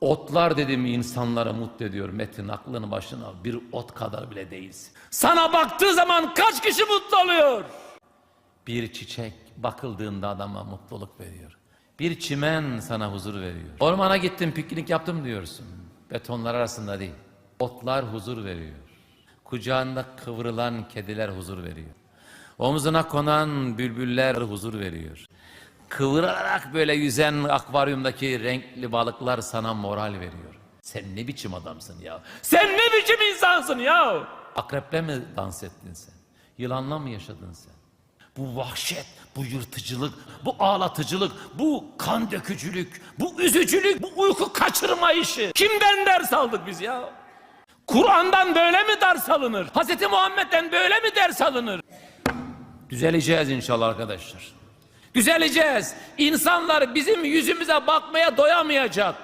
Otlar dedim insanları mutlu ediyor. Metin aklını başına al. Bir ot kadar bile değilsin. Sana baktığı zaman kaç kişi mutlu oluyor? Bir çiçek bakıldığında adama mutluluk veriyor. Bir çimen sana huzur veriyor. Ormana gittim piknik yaptım diyorsun. Betonlar arasında değil. Otlar huzur veriyor. Kucağında kıvrılan kediler huzur veriyor. Omzuna konan bülbüller huzur veriyor. Kıvırarak böyle yüzen akvaryumdaki renkli balıklar sana moral veriyor. Sen ne biçim adamsın ya? Sen ne biçim insansın ya? Akreple mi dans ettin sen? Yılanla mı yaşadın sen? Bu vahşet, bu yırtıcılık, bu ağlatıcılık, bu kan dökücülük, bu üzücülük, bu uyku kaçırma işi. Kimden ders aldık biz ya? Kur'an'dan böyle mi ders alınır? Hz. Muhammed'den böyle mi ders alınır? Düzeleceğiz inşallah arkadaşlar. Düzeleceğiz. İnsanlar bizim yüzümüze bakmaya doyamayacak.